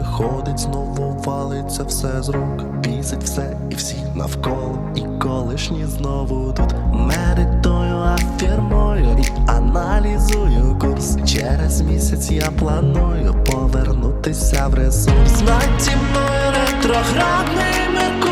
виходить, знову валиться все з рук. Бісить все і всі навколо, і колишні знову тут медитую, афірмую і аналізую курс. Через місяць я планую повернутися в ресурс. Над мною ретроградний Меркурій.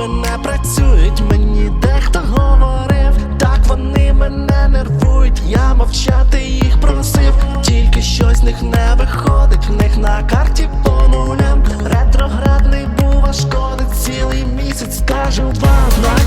зуби не працюють, мені дехто говорив, так вони мене нервують, я мовчати їх просив, тільки щось з них не виходить, в них на карті по нулям. Ретроградний був, а шкодить цілий місяць, скажу вам. на.